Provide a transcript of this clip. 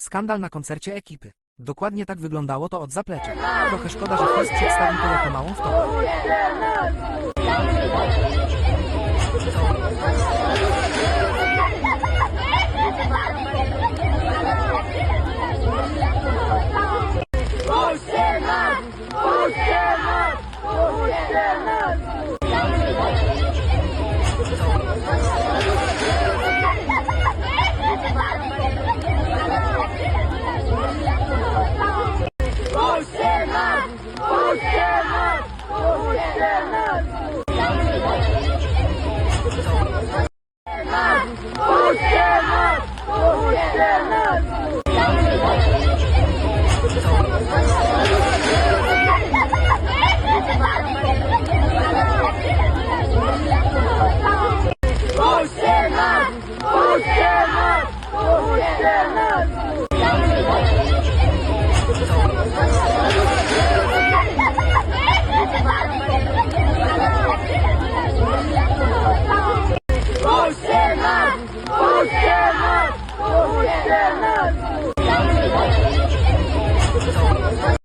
Skandal na koncercie ekipy. Dokładnie tak wyglądało to od zaplecza. Trochę szkoda, że Chris przedstawił to jako małą wtopę. Puśćcie! Пусти нас! Пусти нас! Пусти нас! Gelemez.